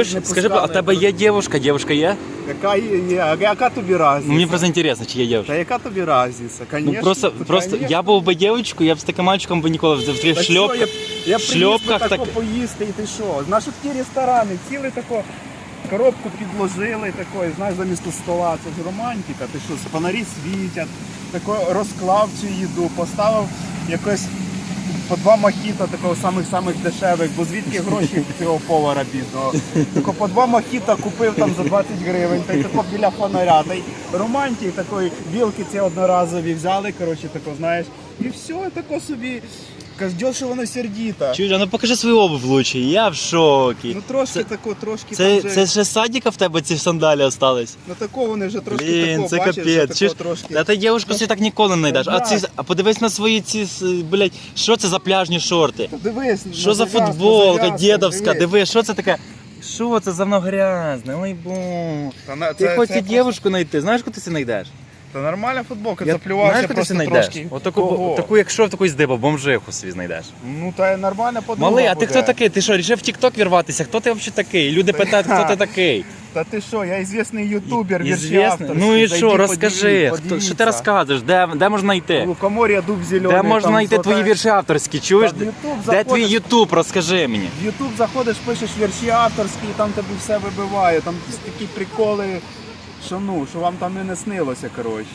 Скажи, а пускали. тебе є дівушка? Дівушка є? Яка є, є, а яка тобі разниця? Ну, мені просто інтересно, чи є дівушка. Та яка тобі разниця? Конечно, Ну просто, та, просто конечно. я був би дівчинкою, я б з таким мальчиком би ніколи в в таких Та що, шльопках. я, я в шльопках так... так- поїсти, і ти що? Знаєш, от ті ресторани, ціли тако, коробку підложили такої, знаєш, замість стола, це ж романтика, ти що, фонарі світять, тако розклав цю їду, поставив якось по два мохіта такого самих самих дешевих, бо звідки гроші цього повара бідного. Тако по два мохіта купив там за 20 гривень, та й тако біля фонаря. Та й романтик такої вілки ці одноразові взяли, коротше, тако, знаєш, і все, тако собі. Дешево воно сердіто. Чуєш, а ну покажи свою обув лучше, я в шокі. Ну трошки Це- тако, трошки Це, там вже, це ще з садика в тебе ці сандалі остались? ну тако вони вже трошки Блін, тако, це бачиш, вже капець. Чуєш? трошки. Та ти дівчинку собі так ніколи не знайдеш. А, ці, а подивись на свої ці, с- блядь, що це за пляжні шорти? Та Дивись, Що за зав'язку, футболка, зав'язку, дідовська, дивись. диви, що це таке? Що це за воно грязне? Ой бо. Та, на- Ти це- хоч це і просто- знайти, знаєш, куди ти знайдеш? Та нормальна футболка, Я- заплювався знаєш, просто ти знайдеш? трошки. Отаку, Кого? таку, якщо в таку здиба, бомжиху собі знайдеш. Ну та й нормальна подруга Малий, а ти буде. хто такий? Ти що, рішив в Тік-Ток вірватися? Хто ти взагалі такий? Люди питають, хто ти такий. Та ти що, я ізвісний ютубер, вірші Ізвісний? Ну і що, розкажи, хто, що ти розказуєш, де, де можна знайти? Лукомор'я, дуб зелений. Де можна там знайти золота- твої вірші авторські? Чуєш? Та в YouTube Де твій заходиш- Ютуб? Розкажи мені. В Ютуб заходиш, пишеш вірші авторські, і там тобі все вибиває. Там такі приколи, що ну, що вам там і не снилося, коротше.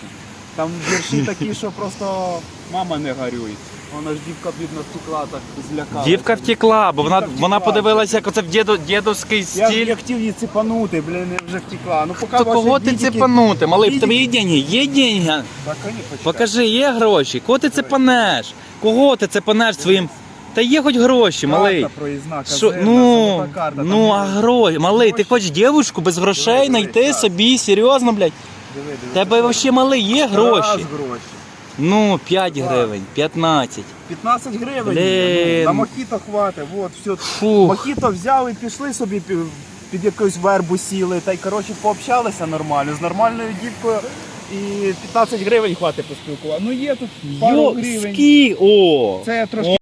Там вірші такі, що просто мама не горюй. Вона ж дівка бідна втекла, так злякалася. Дівка втекла, бо вона, Дівка вона втекла. подивилася, як оце в діду, дідовський Я, стиль. я хотів її цепанути, блін, і вже втекла. Ну, поки То ваші кого ти дідики- цепанути? Малий, в тебе є деньги? Є деньги? Так, конечно, почекай. Покажи, є гроші. Кого ти цепанеш? Кого ти цепанеш своїм? Та є хоч гроші, малий. Карта проїзна, Що, казенна, ну, золота карта. там ну, є- а гроші, малий, ти хочеш дівчинку без грошей знайти собі, серйозно, блядь? Диви, диви, Тебе взагалі малий є Раз гроші? гроші. Ну, 5 Так. гривень, 15. 15 гривень. Блін. ну, На мохіто хватить. Вот, все. Фух. Мохіто взяли, пішли собі пі- під якусь вербу сіли, та й коротше пообщалися нормально. З нормальною дівкою і 15 гривень хватить поспілкувати. Ну є тут пару Йо, гривень. скі, о! Це я трошки